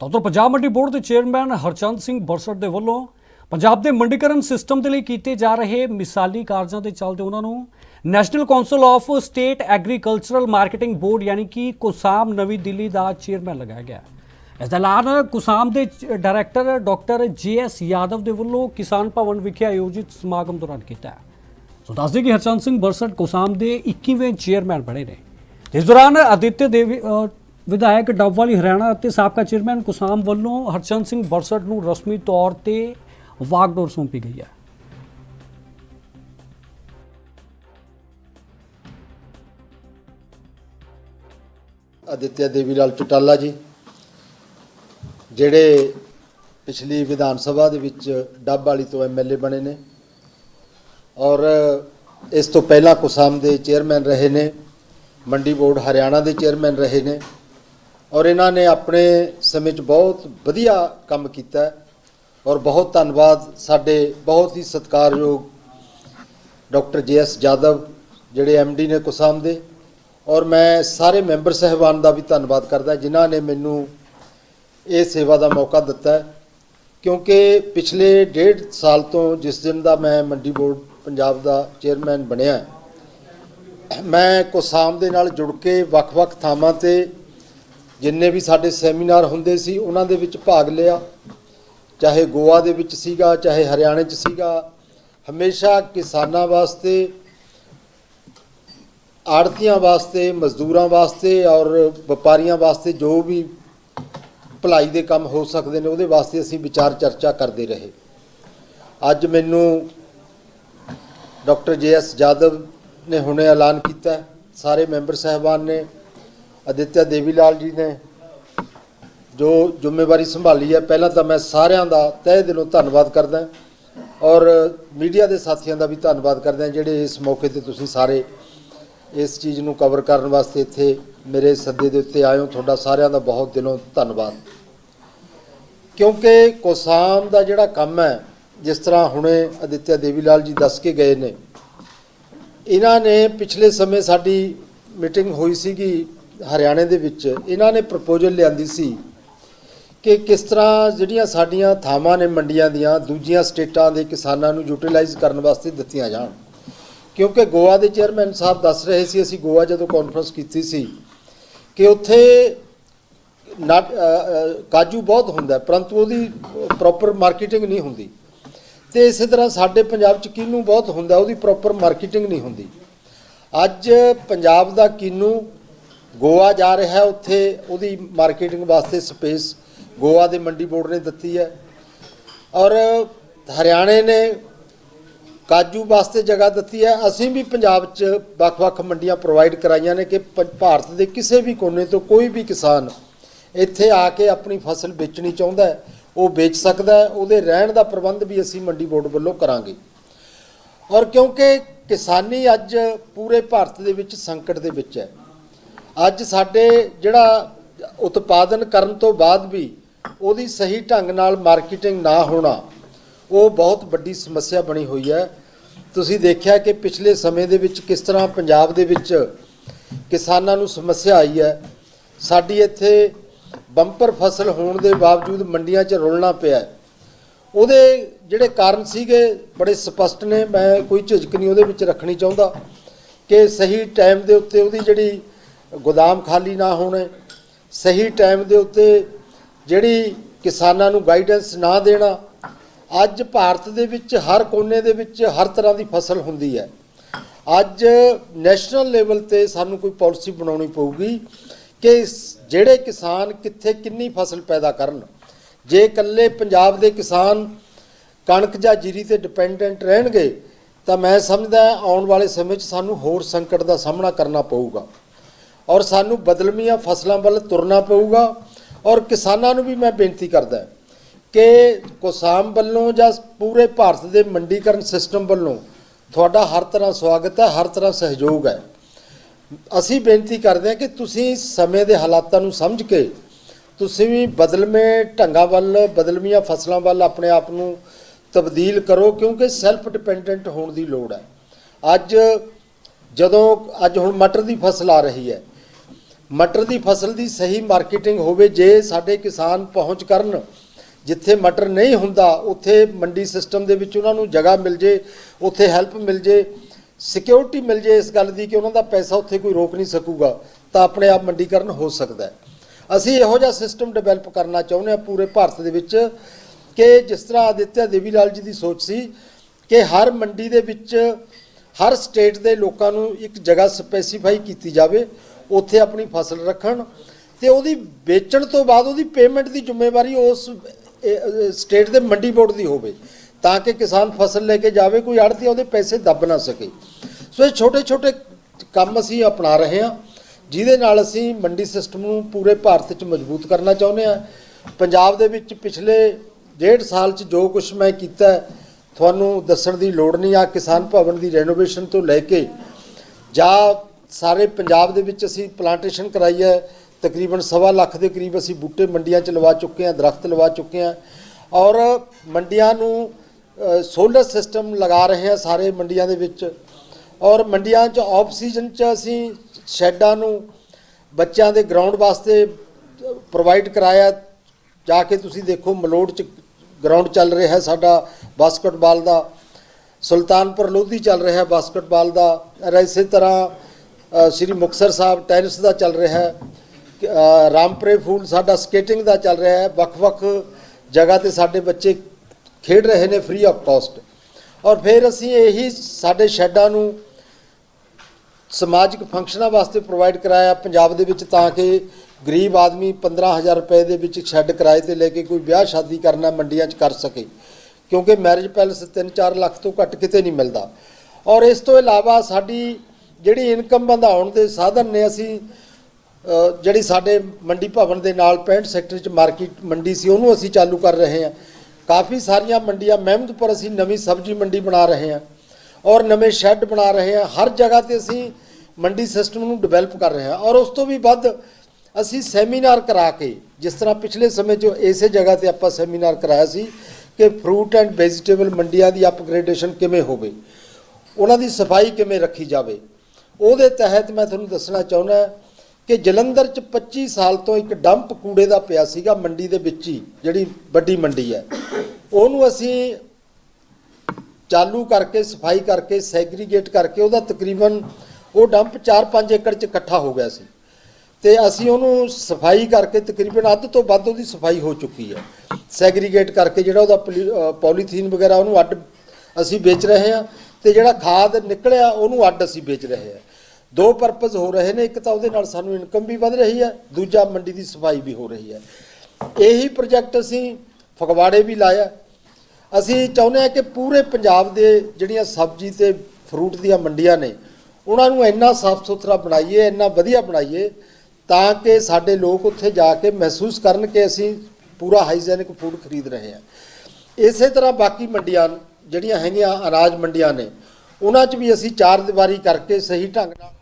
ਤਾਂ ਉੱਧਰ ਪੰਜਾਬ ਮੰਡੀ ਬੋਰਡ ਦੇ ਚੇਅਰਮੈਨ ਹਰਚੰਦ ਸਿੰਘ ਬਰਸਟ ਦੇ ਵੱਲੋਂ ਪੰਜਾਬ ਦੇ ਮੰਡੀਕਰਨ ਸਿਸਟਮ ਦੇ ਲਈ ਕੀਤੇ ਜਾ ਰਹੇ ਮਿਸਾਲੀ ਕਾਰਜਾਂ ਦੇ ਚੱਲਦੇ ਉਹਨਾਂ ਨੂੰ national council of state agricultural marketing board ਯਾਨੀ ਕਿ ਕੋਸਾਮ ਨਵੀਂ ਦਿੱਲੀ ਦਾ ਚੇਅਰਮੈਨ ਲਗਾਇਆ ਗਿਆ। ਇਸ ਦਾ ਐਲਾਨ ਕੋਸਾਮ ਦੇ ਡਾਇਰੈਕਟਰ ਡਾਕਟਰ ਜੀਐਸ ਯਾਦਵ ਦੇ ਵੱਲੋਂ ਕਿਸਾਨ ਭਵਨ ਵਿਖੇ ਆਯੋਜਿਤ ਸਮਾਗਮ ਦੌਰਾਨ ਕੀਤਾ ਹੈ। ਸੋ ਦੱਸਦੇ ਕਿ ਹਰਚੰਦ ਸਿੰਘ ਬਰਸਟ ਕੋਸਾਮ ਦੇ 21ਵੇਂ ਚੇਅਰਮੈਨ ਬਣੇ ਨੇ। ਇਸ ਦੌਰਾਨ ਆਦਿੱਤਿਆ ਦੇਵੀ ਵਿਧਾਇਕ ਡੱਬ ਵਾਲੀ ਹਰਿਆਣਾ ਅਤੇ ਸਾਬਕਾ ਚੇਅਰਮੈਨ ਕੁਸਾਮ ਵੱਲੋਂ ਹਰਚੰਦ ਸਿੰਘ ਬਰਸਟ ਨੂੰ ਰਸਮੀ ਤੌਰ ਤੇ ਵਾਗਡੋਰ ਸੌਂਪੀ ਗਈ ਹੈ। ਆਦਿਤਿਆ ਦੇਵੀ ਲਾਲ ਚਟਾਲਾ ਜੀ, ਜਿਹੜੇ ਪਿਛਲੀ ਵਿਧਾਨ ਸਭਾ ਦੇ ਵਿੱਚ ਡੱਬ ਵਾਲੀ ਤੋਂ ਐਮਐਲਏ ਬਣੇ ਨੇ ਔਰ ਇਸ ਤੋਂ ਪਹਿਲਾਂ ਕੁਸਾਮ ਦੇ ਚੇਅਰਮੈਨ ਰਹੇ ਨੇ, ਮੰਡੀ ਬੋਰਡ ਹਰਿਆਣਾ ਦੇ ਚੇਅਰਮੈਨ ਰਹੇ ਨੇ। ਔਰ ਇਹਨਾਂ ਨੇ ਆਪਣੇ ਸਮੇਂ 'ਚ ਬਹੁਤ ਵਧੀਆ ਕੰਮ ਕੀਤਾ ਔਰ ਬਹੁਤ ਧੰਨਵਾਦ ਸਾਡੇ ਬਹੁਤ ਹੀ ਸਤਿਕਾਰਯੋਗ ਡਾਕਟਰ ਜੇ ਜੀਐਸ ਜਾਦਵ ਜਿਹੜੇ ਐਮਡੀ ਨੇ ਕੁਸਾਮ ਦੇ ਔਰ ਮੈਂ ਸਾਰੇ ਮੈਂਬਰ ਸਹਿਬਾਨ ਦਾ ਵੀ ਧੰਨਵਾਦ ਕਰਦਾ ਜਿਨ੍ਹਾਂ ਨੇ ਮੈਨੂੰ ਇਹ ਸੇਵਾ ਦਾ ਮੌਕਾ ਦਿੱਤਾ ਕਿਉਂਕਿ ਪਿਛਲੇ ਡੇਢ ਸਾਲ ਤੋਂ ਜਿਸ ਦਿਨ ਦਾ ਮੈਂ ਮੰਡੀ ਬੋਰਡ ਪੰਜਾਬ ਦਾ ਚੇਅਰਮੈਨ ਬਣਿਆ, ਮੈਂ ਕੁਸਾਮ ਦੇ ਨਾਲ ਜੁੜ ਕੇ ਵੱਖ-ਵੱਖ ਥਾਵਾਂ ਤੇ ਜਿੰਨੇ ਵੀ ਸਾਡੇ ਸੈਮੀਨਾਰ ਹੁੰਦੇ ਸੀ, ਉਹਨਾਂ ਦੇ ਵਿੱਚ ਭਾਗ ਲਿਆ। ਚਾਹੇ ਗੋਆ ਦੇ ਵਿੱਚ ਸੀਗਾ, ਚਾਹੇ ਹਰਿਆਣੇ 'ਚ ਸੀਗਾ, ਹਮੇਸ਼ਾ ਕਿਸਾਨਾਂ ਵਾਸਤੇ, ਆੜਤੀਆਂ ਵਾਸਤੇ, ਮਜ਼ਦੂਰਾਂ ਵਾਸਤੇ ਔਰ ਵਪਾਰੀਆਂ ਵਾਸਤੇ ਜੋ ਵੀ ਭਲਾਈ ਦੇ ਕੰਮ ਹੋ ਸਕਦੇ ਨੇ, ਉਹਦੇ ਵਾਸਤੇ ਅਸੀਂ ਵਿਚਾਰ ਚਰਚਾ ਕਰਦੇ ਰਹੇ। ਅੱਜ ਮੈਨੂੰ ਡਾਕਟਰ ਜੇ ਜੇਐਸ ਜਾਦਵ ਨੇ ਹੁਣੇ ਐਲਾਨ ਕੀਤਾ ਸਾਰੇ ਮੈਂਬਰ ਸਹਿਬਾਨ ਨੇ ਅਦਿੱਤਿਆ ਦੇਵੀ ਲਾਲ ਜੀ ਨੇ ਜੋ ਜ਼ਿੰਮੇਵਾਰੀ ਸੰਭਾਲੀ ਹੈ, ਪਹਿਲਾਂ ਤਾਂ ਮੈਂ ਸਾਰਿਆਂ ਦਾ ਤਹਿ ਦਿਲੋਂ ਧੰਨਵਾਦ ਕਰਦਾ ਔਰ ਮੀਡੀਆ ਦੇ ਸਾਥੀਆਂ ਦਾ ਵੀ ਧੰਨਵਾਦ ਕਰਦਾ ਜਿਹੜੇ ਇਸ ਮੌਕੇ ਤੇ ਤੁਸੀਂ ਸਾਰੇ ਇਸ ਚੀਜ਼ ਨੂੰ ਕਵਰ ਕਰਨ ਵਾਸਤੇ ਇੱਥੇ ਮੇਰੇ ਸੱਦੇ ਦੇ ਉੱਤੇ ਆਏ ਹੋ। ਤੁਹਾਡਾ ਸਾਰਿਆਂ ਦਾ ਬਹੁਤ ਦਿਲੋਂ ਧੰਨਵਾਦ। ਕਿਉਂਕਿ ਕੋਸਾਮ ਦਾ ਜਿਹੜਾ ਕੰਮ ਹੈ, ਜਿਸ ਤਰ੍ਹਾਂ ਹੁਣੇ ਅਦਿੱਤਿਆ ਦੇਵੀ ਲਾਲ ਜੀ ਦੱਸ ਕੇ ਗਏ ਨੇ, ਇਹਨਾਂ ਨੇ ਪਿਛਲੇ ਸਮੇਂ ਸਾਡੀ ਮੀਟਿੰਗ ਹੋਈ ਸੀਗੀ ਹਰਿਆਣੇ ਦੇ ਵਿੱਚ ਇਹਨਾਂ ਨੇ ਪ੍ਰਪੋਜ਼ਲ ਲਿਆਂਦੀ ਸੀ ਕਿ ਕਿਸ ਤਰ੍ਹਾਂ ਜਿਹੜੀਆਂ ਸਾਡੀਆਂ ਥਾਵਾਂ ਨੇ ਮੰਡੀਆਂ ਦੀਆਂ, ਦੂਜੀਆਂ ਸਟੇਟਾਂ ਦੇ ਕਿਸਾਨਾਂ ਨੂੰ ਯੂਟਿਲਾਈਜ਼ ਕਰਨ ਵਾਸਤੇ ਦਿੱਤੀਆਂ ਜਾਣ। ਕਿਉਂਕਿ ਗੋਆ ਦੇ ਚੇਅਰਮੈਨ ਸਾਹਿਬ ਦੱਸ ਰਹੇ ਸੀ, ਅਸੀਂ ਗੋਆ ਜਦੋਂ ਕਾਨਫਰੰਸ ਕੀਤੀ ਸੀ ਕਿ ਉੱਥੇ ਨਟ ਕਾਜੂ ਬਹੁਤ ਹੁੰਦਾ ਪਰੰਤੂ ਉਹਦੀ ਪ੍ਰੋਪਰ ਮਾਰਕੀਟਿੰਗ ਨਹੀਂ ਹੁੰਦੀ। ਤੇ ਇਸੇ ਤਰ੍ਹਾਂ ਸਾਡੇ ਪੰਜਾਬ ਚ ਕਿਨੂੰ ਬਹੁਤ ਹੁੰਦਾ, ਉਹਦੀ ਪ੍ਰੋਪਰ ਮਾਰਕੀਟਿੰਗ ਨਹੀਂ ਹੁੰਦੀ। ਅੱਜ ਪੰਜਾਬ ਦਾ ਕਿਨੂੰ ਗੋਆ ਜਾ ਰਿਹਾ ਹੈ ਉੱਥੇ, ਉਹਦੀ ਮਾਰਕੀਟਿੰਗ ਵਾਸਤੇ ਸਪੇਸ ਗੋਆ ਦੇ ਮੰਡੀ ਬੋਰਡ ਨੇ ਦਿੱਤੀ ਹੈ। ਔਰ ਹਰਿਆਣੇ ਨੇ ਕਾਜੂ ਵਾਸਤੇ ਜਗ੍ਹਾ ਦਿੱਤੀ ਹੈ। ਅਸੀਂ ਵੀ ਪੰਜਾਬ 'ਚ ਵੱਖ-ਵੱਖ ਮੰਡੀਆਂ ਪ੍ਰੋਵਾਈਡ ਕਰਾਈਆਂ ਨੇ ਕਿ ਪ- ਭਾਰਤ ਦੇ ਕਿਸੇ ਵੀ ਕੋਨੇ ਤੋਂ ਕੋਈ ਵੀ ਕਿਸਾਨ ਇੱਥੇ ਆ ਕੇ ਆਪਣੀ ਫਸਲ ਵੇਚਣੀ ਚਾਹੁੰਦਾ ਹੈ, ਉਹ ਵੇਚ ਸਕਦਾ ਹੈ। ਉਹਦੇ ਰਹਿਣ ਦਾ ਪ੍ਰਬੰਧ ਵੀ ਅਸੀਂ ਮੰਡੀ ਬੋਰਡ ਵੱਲੋਂ ਕਰਾਂਗੇ। ਔਰ ਕਿਉਂਕਿ ਕਿਸਾਨੀ ਅੱਜ ਪੂਰੇ ਭਾਰਤ ਦੇ ਵਿੱਚ ਸੰਕਟ ਦੇ ਵਿੱਚ ਹੈ ਅੱਜ ਸਾਡੇ ਜਿਹੜਾ ਉਤਪਾਦਨ ਕਰਨ ਤੋਂ ਬਾਅਦ ਵੀ ਉਹਦੀ ਸਹੀ ਢੰਗ ਨਾਲ ਮਾਰਕੀਟਿੰਗ ਨਾ ਹੋਣਾ, ਉਹ ਬਹੁਤ ਵੱਡੀ ਸਮੱਸਿਆ ਬਣੀ ਹੋਈ ਹੈ। ਤੁਸੀਂ ਦੇਖਿਆ ਕਿ ਪਿਛਲੇ ਸਮੇਂ ਦੇ ਵਿੱਚ ਕਿਸ ਤਰ੍ਹਾਂ ਪੰਜਾਬ ਦੇ ਵਿੱਚ ਕਿਸਾਨਾਂ ਨੂੰ ਸਮੱਸਿਆ ਆਈ ਹੈ। ਸਾਡੀ ਇੱਥੇ ਬੰਪਰ ਫਸਲ ਹੋਣ ਦੇ ਬਾਵਜੂਦ ਮੰਡੀਆਂ 'ਚ ਰੁਲਣਾ ਪਿਆ ਉਹਦੇ ਜਿਹੜੇ ਕਾਰਨ ਸੀਗੇ ਬੜੇ ਸਪਸ਼ਟ ਨੇ, ਮੈਂ ਕੋਈ ਝਿਜਕ ਨਹੀਂ ਉਹਦੇ ਵਿੱਚ ਰੱਖਣੀ ਚਾਹੁੰਦਾ ਕਿ ਸਹੀ ਟਾਈਮ ਦੇ ਉੱਤੇ ਉਹਦੀ ਜਿਹੜੀ ਗੋਦਾਮ ਖਾਲੀ ਨਾ ਹੋਣੇ, ਸਹੀ ਟਾਈਮ ਦੇ ਉੱਤੇ ਜਿਹੜੀ ਕਿਸਾਨਾਂ ਨੂੰ ਗਾਈਡੈਂਸ ਨਾ ਦੇਣਾ, ਅੱਜ ਭਾਰਤ ਦੇ ਵਿੱਚ, ਹਰ ਕੋਨੇ ਦੇ ਵਿੱਚ, ਹਰ ਤਰ੍ਹਾਂ ਦੀ ਫਸਲ ਹੁੰਦੀ ਹੈ। ਅੱਜ ਨੈਸ਼ਨਲ ਲੈਵਲ ਤੇ ਸਾਨੂੰ ਕੋਈ ਪਾਲਿਸੀ ਬਣਾਉਣੀ ਪਊਗੀ ਕਿ ਜਿਹੜੇ ਕਿਸਾਨ ਕਿੱਥੇ ਕਿੰਨੀ ਫਸਲ ਪੈਦਾ ਕਰਨ। ਜੇ ਇਕੱਲੇ ਪੰਜਾਬ ਦੇ ਕਿਸਾਨ ਕਣਕ ਜਾਂ ਜੀਰੀ ਤੇ ਡਿਪੈਂਡੈਂਟ ਰਹਿਣਗੇ, ਤਾਂ ਮੈਂ ਸਮਝਦਾ ਆਉਣ ਵਾਲੇ ਸਮੇਂ 'ਚ ਸਾਨੂੰ ਹੋਰ ਸੰਕਟ ਦਾ ਸਾਹਮਣਾ ਕਰਨਾ ਪਊਗਾ। ਔਰ ਸਾਨੂੰ ਬਦਲਮੀਆਂ ਫਸਲਾਂ ਵੱਲ ਤੁਰਨਾ ਪਊਗਾ। ਔਰ ਕਿਸਾਨਾਂ ਨੂੰ ਵੀ ਮੈਂ ਬੇਨਤੀ ਕਰਦਾ ਕਿ ਕੋਸਾਮ ਵੱਲੋਂ ਜਾਂ ਪੂਰੇ ਭਾਰਤ ਦੇ ਮੰਡੀਕਰਨ ਸਿਸਟਮ ਵੱਲੋਂ ਤੁਹਾਡਾ ਹਰ ਤਰ੍ਹਾਂ ਸਵਾਗਤ ਹੈ, ਹਰ ਤਰ੍ਹਾਂ ਸਹਿਯੋਗ ਹੈ। ਅਸੀਂ ਬੇਨਤੀ ਕਰਦੇ ਹਾਂ ਕਿ ਤੁਸੀਂ ਸਮੇਂ ਦੇ ਹਾਲਾਤਾਂ ਨੂੰ ਸਮਝ ਕੇ ਤੁਸੀਂ ਵੀ ਬਦਲਵੇਂ ਢੰਗਾਂ ਵੱਲ, ਬਦਲਵੀਆਂ ਫਸਲਾਂ ਵੱਲ ਆਪਣੇ ਆਪ ਨੂੰ ਤਬਦੀਲ ਕਰੋ, ਕਿਉਂਕਿ ਸੈਲਫ ਡਿਪੈਂਡੈਂਟ ਹੋਣ ਦੀ ਲੋੜ ਹੈ। ਅੱਜ ਜਦੋਂ, ਅੱਜ ਹੁਣ ਮਟਰ ਦੀ ਫਸਲ ਆ ਰਹੀ ਹੈ। ਮਟਰ ਦੀ ਫਸਲ ਦੀ ਸਹੀ ਮਾਰਕੀਟਿੰਗ ਹੋਵੇ ਜੇ ਸਾਡੇ ਕਿਸਾਨ ਪਹੁੰਚ ਕਰਨ, ਜਿੱਥੇ ਮਟਰ ਨਹੀਂ ਹੁੰਦਾ, ਉੱਥੇ ਮੰਡੀ ਸਿਸਟਮ ਦੇ ਵਿੱਚ ਉਹਨਾਂ ਨੂੰ ਜਗ੍ਹਾ ਮਿਲ ਜੇ, ਉੱਥੇ ਹੈਲਪ ਮਿਲ ਜੇ, ਸਿਕਿਉਰਿਟੀ ਮਿਲ ਜੇ ਇਸ ਗੱਲ ਦੀ ਕਿ ਉਹਨਾਂ ਦਾ ਪੈਸਾ ਉੱਥੇ ਕੋਈ ਰੋਕ ਨਹੀਂ ਸਕੂਗਾ, ਤਾਂ ਆਪਣੇ ਆਪ ਮੰਡੀਕਰਨ ਹੋ ਸਕਦਾ ਅਸੀਂ ਇਹੋ ਜਿਹਾ ਸਿਸਟਮ ਡਿਵੈਲਪ ਕਰਨਾ ਚਾਹੁੰਦੇ ਹਾਂ ਪੂਰੇ ਭਾਰਤ ਦੇ ਵਿੱਚ ਕਿ ਜਿਸ ਤਰ੍ਹਾਂ ਆਦਿਤਿਆ ਦੇਵੀ ਲਾਲ ਜੀ ਦੀ ਸੋਚ ਸੀ ਕਿ ਹਰ ਮੰਡੀ ਦੇ ਵਿੱਚ ਹਰ ਸਟੇਟ ਦੇ ਲੋਕਾਂ ਨੂੰ ਇੱਕ ਜਗ੍ਹਾ ਸਪੈਸੀਫਾਈ ਕੀਤੀ ਜਾਵੇ ਉੱਥੇ ਆਪਣੀ ਫਸਲ ਰੱਖਣ ਤੇ ਉਹਦੀ ਵੇਚਣ ਤੋਂ ਬਾਅਦ ਉਹਦੀ ਪੇਮੈਂਟ ਦੀ ਜ਼ਿੰਮੇਵਾਰੀ ਉਸ ਸਟੇਟ ਦੇ ਮੰਡੀ ਬੋਰਡ ਦੀ ਹੋਵੇ ਤਾਂ ਕਿ ਕਿਸਾਨ ਫਸਲ ਲੈ ਕੇ ਜਾਵੇ, ਕੋਈ ਆੜਤੀ ਉਹਦੇ ਪੈਸੇ ਦੱਬ ਨਾ ਸਕੇ। ਸੋ ਇਹ ਛੋਟੇ ਛੋਟੇ ਕੰਮ ਅਸੀਂ ਅਪਣਾ ਰਹੇ ਹਾਂ, ਜਿਹਦੇ ਨਾਲ ਅਸੀਂ ਮੰਡੀ ਸਿਸਟਮ ਨੂੰ ਪੂਰੇ ਭਾਰਤ 'ਚ ਮਜ਼ਬੂਤ ਕਰਨਾ ਚਾਹੁੰਦੇ ਹਾਂ। ਪੰਜਾਬ ਦੇ ਵਿੱਚ ਪਿਛਲੇ ਡੇਢ ਸਾਲ 'ਚ ਜੋ ਕੁਝ ਮੈਂ ਕੀਤਾ, ਤੁਹਾਨੂੰ ਦੱਸਣ ਦੀ ਲੋੜ ਨਹੀਂ ਆ ਕਿਸਾਨ ਭਵਨ ਦੀ ਰੈਨੋਵੇਸ਼ਨ ਤੋਂ ਲੈ ਕੇ ਜਾਂ ਸਾਰੇ ਪੰਜਾਬ ਦੇ ਵਿੱਚ ਅਸੀਂ ਪਲਾਂਟੇਸ਼ਨ ਕਰਾਈ ਹੈ। ਤਕਰੀਬਨ ਸਵਾ ਲੱਖ ਦੇ ਕਰੀਬ ਅਸੀਂ ਬੂਟੇ ਮੰਡੀਆਂ 'ਚ ਲਵਾ ਚੁੱਕੇ ਹਾਂ, ਦਰਖਤ ਲਵਾ ਚੁੱਕੇ ਹਾਂ। ਔਰ ਮੰਡੀਆਂ ਨੂੰ ਸੋਲਰ ਸਿਸਟਮ ਲਗਾ ਰਹੇ ਹਾਂ ਸਾਰੇ ਮੰਡੀਆਂ ਦੇ ਵਿੱਚ। ਔਰ ਮੰਡੀਆਂ 'ਚ ਆਫ ਸੀਜ਼ਨ 'ਚ ਅਸੀਂ ਸ਼ੈੱਡਾਂ ਨੂੰ ਬੱਚਿਆਂ ਦੇ ਗਰਾਊਂਡ ਵਾਸਤੇ ਪ੍ਰੋਵਾਈਡ ਕਰਾਇਆ। ਜਾ ਕੇ ਤੁਸੀਂ ਦੇਖੋ ਮਲੋੜ 'ਚ ਗਰਾਊਂਡ ਚੱਲ ਰਿਹਾ ਹੈ ਸਾਡਾ ਬਾਸਕਟਬਾਲ ਦਾ। ਸੁਲਤਾਨਪੁਰ ਲੋਧੀ ਚੱਲ ਰਿਹਾ ਹੈ ਬਾਸਕਟਬਾਲ ਦਾ। ਔਰ ਇਸੇ ਤਰ੍ਹਾਂ ਸ੍ਰੀ ਮੁਕਤਸਰ ਸਾਹਿਬ ਟੈਨਿਸ ਦਾ ਚੱਲ ਰਿਹਾ ਹੈ। ਅ, ਫੂਲ ਸਾਡਾ ਸਕੇਟਿੰਗ ਦਾ ਚੱਲ ਰਿਹਾ ਹੈ। ਵੱਖ-ਵੱਖ ਜਗ੍ਹਾ ਤੇ ਸਾਡੇ ਬੱਚੇ ਖੇਡ ਰਹੇ ਨੇ ਫ੍ਰੀ ਆਫ ਕਾਸਟ ਔਰ ਫਿਰ ਅਸੀਂ ਇਹੀ ਸਾਡੇ ਸ਼ੈੱਡਾਂ ਨੂੰ ਸਮਾਜਿਕ ਫੰਕਸ਼ਨਾਂ ਵਾਸਤੇ ਪ੍ਰੋਵਾਈਡ ਕਰਾਇਆ ਪੰਜਾਬ ਦੇ ਵਿੱਚ ਤਾਂ ਕਿ ਗਰੀਬ ਆਦਮੀ 15000 ਰੁਪਏ ਦੇ ਵਿੱਚ ਸ਼ੈੱਡ ਕਿਰਾਏ ਤੇ ਲੈ ਕੇ ਕੋਈ ਵਿਆਹ ਸ਼ਾਦੀ ਕਰਨਾ ਮੰਡੀਆਂ 'ਚ ਕਰ ਸਕੇ। ਕਿਉਂਕਿ ਮੈਰਿਜ ਪੈਲਸ 3-4 ਲੱਖ ਤੋਂ ਘੱਟ ਕਿਤੇ ਨਹੀਂ ਮਿਲਦਾ। ਔਰ ਇਸ ਤੋਂ ਇਲਾਵਾ ਸਾਡੀ ਜਿਹੜੀ ਇਨਕਮ ਵਧਾਉਣ ਦੇ ਸਾਧਨ ਨੇ, ਅਸੀਂ ਜਿਹੜੀ ਸਾਡੇ ਮੰਡੀ ਭਵਨ ਦੇ ਨਾਲ 65 ਸੈਕਟਰ 'ਚ ਮਾਰਕੀਟ ਮੰਡੀ ਸੀ, ਉਹਨੂੰ ਅਸੀਂ ਚਾਲੂ ਕਰ ਰਹੇ ਹਾਂ। ਕਾਫੀ ਸਾਰੀਆਂ ਮੰਡੀਆਂ ਮਹਿਮਦਪੁਰ ਅਸੀਂ ਨਵੀਂ ਸਬਜ਼ੀ ਮੰਡੀ ਬਣਾ ਰਹੇ ਹਾਂ ਔਰ ਨਵੇਂ ਸ਼ੈੱਡ ਬਣਾ ਰਹੇ ਹਾਂ। ਹਰ ਜਗ੍ਹਾ ਤੇ ਅਸੀਂ ਮੰਡੀ ਸਿਸਟਮ ਨੂੰ ਡਿਵੈਲਪ ਕਰ ਰਹੇ ਹਾਂ। ਔਰ ਉਸ ਤੋਂ ਵੀ ਵੱਧ ਅਸੀਂ ਸੈਮੀਨਾਰ ਕਰਾ ਕੇ, ਜਿਸ ਤਰ੍ਹਾਂ ਪਿਛਲੇ ਸਮੇਂ 'ਚ ਇਸੇ ਜਗ੍ਹਾ ਤੇ ਆਪਾਂ ਸੈਮੀਨਾਰ ਕਰਾਇਆ ਸੀ ਕਿ ਫਰੂਟ ਐਂਡ ਵੈਜੀਟੇਬਲ ਮੰਡੀਆਂ ਦੀ ਅਪਗ੍ਰੇਡੇਸ਼ਨ ਕਿਵੇਂ ਹੋਵੇ, ਉਹਨਾਂ ਦੀ ਸਫ਼ਾਈ ਕਿਵੇਂ ਰੱਖੀ ਜਾਵੇ। ਉਹਦੇ ਤਹਿਤ ਮੈਂ ਤੁਹਾਨੂੰ ਦੱਸਣਾ ਚਾਹੁੰਦਾ ਕਿ ਜਲੰਧਰ 'ਚ 25 ਸਾਲ ਤੋਂ ਇੱਕ ਡੰਪ ਕੂੜੇ ਦਾ ਪਿਆ ਸੀਗਾ ਮੰਡੀ ਦੇ ਵਿੱਚ ਹੀ, ਜਿਹੜੀ ਵੱਡੀ ਮੰਡੀ ਹੈ। ਉਹਨੂੰ ਅਸੀਂ ਚਾਲੂ ਕਰਕੇ, ਸਫ਼ਾਈ ਕਰਕੇ, ਸੈਗਰੀਗੇਟ ਕਰਕੇ ਉਹਦਾ ਤਕਰੀਬਨ ਉਹ ਡੰਪ 4-5 ਏਕੜ 'ਚ ਇਕੱਠਾ ਹੋ ਗਿਆ ਸੀ। ਤੇ ਅਸੀਂ ਉਹਨੂੰ ਸਫ਼ਾਈ ਕਰਕੇ ਤਕਰੀਬਨ ਅੱਧ ਤੋਂ ਵੱਧ ਉਹਦੀ ਸਫ਼ਾਈ ਹੋ ਚੁੱਕੀ ਹੈ। ਸੈਗਰੀਗੇਟ ਕਰਕੇ ਜਿਹੜਾ ਉਹਦਾ ਪੋਲੀ- ਪੋਲੀਥੀਨ ਵਗੈਰਾ ਉਹਨੂੰ ਅੱਡ ਅਸੀਂ ਵੇਚ ਰਹੇ ਹਾਂ। ਤੇ ਜਿਹੜਾ ਖਾਦ ਨਿਕਲਿਆ, ਉਹਨੂੰ ਅੱਡ ਅਸੀਂ ਵੇਚ ਰਹੇ ਹਾਂ। ਦੋ ਪਰਪਸ ਹੋ ਰਹੇ ਨੇ, ਇੱਕ ਤਾਂ ਉਹਦੇ ਨਾਲ ਸਾਨੂੰ ਇਨਕਮ ਵੀ ਵਧ ਰਹੀ ਹੈ, ਦੂਜਾ ਮੰਡੀ ਦੀ ਸਫ਼ਾਈ ਵੀ ਹੋ ਰਹੀ ਹੈ। ਇਹੀ ਪ੍ਰੋਜੈਕਟ ਅਸੀਂ ਫਗਵਾੜੇ ਵੀ ਲਾਇਆ। ਅਸੀਂ ਚਾਹੁੰਦੇ ਹਾਂ ਕਿ ਪੂਰੇ ਪੰਜਾਬ ਦੇ ਜਿਹੜੀਆਂ ਸਬਜ਼ੀ ਤੇ ਫਰੂਟ ਦੀਆਂ ਮੰਡੀਆਂ ਨੇ, ਉਹਨਾਂ ਨੂੰ ਇੰਨਾ ਸਾਫ਼ ਸੁਥਰਾ ਬਣਾਈਏ, ਇੰਨਾ ਵਧੀਆ ਬਣਾਈਏ, ਤਾਂ ਕਿ ਸਾਡੇ ਲੋਕ ਉੱਥੇ ਜਾ ਕੇ ਮਹਿਸੂਸ ਕਰਨ ਕਿ ਅਸੀਂ ਪੂਰਾ ਹਾਈਜੈਨਿਕ ਫੂਡ ਖਰੀਦ ਰਹੇ ਹਾਂ। ਇਸੇ ਤਰ੍ਹਾਂ ਬਾਕੀ ਮੰਡੀਆਂ ਜਿਹੜੀਆਂ ਹੈਗੀਆਂ ਅਨਾਜ ਮੰਡੀਆਂ ਨੇ, ਉਹਨਾਂ 'ਚ ਵੀ ਅਸੀਂ ਚਾਰ ਦੀਵਾਰੀ ਕਰਕੇ ਸਹੀ ਢੰਗ ਨਾਲ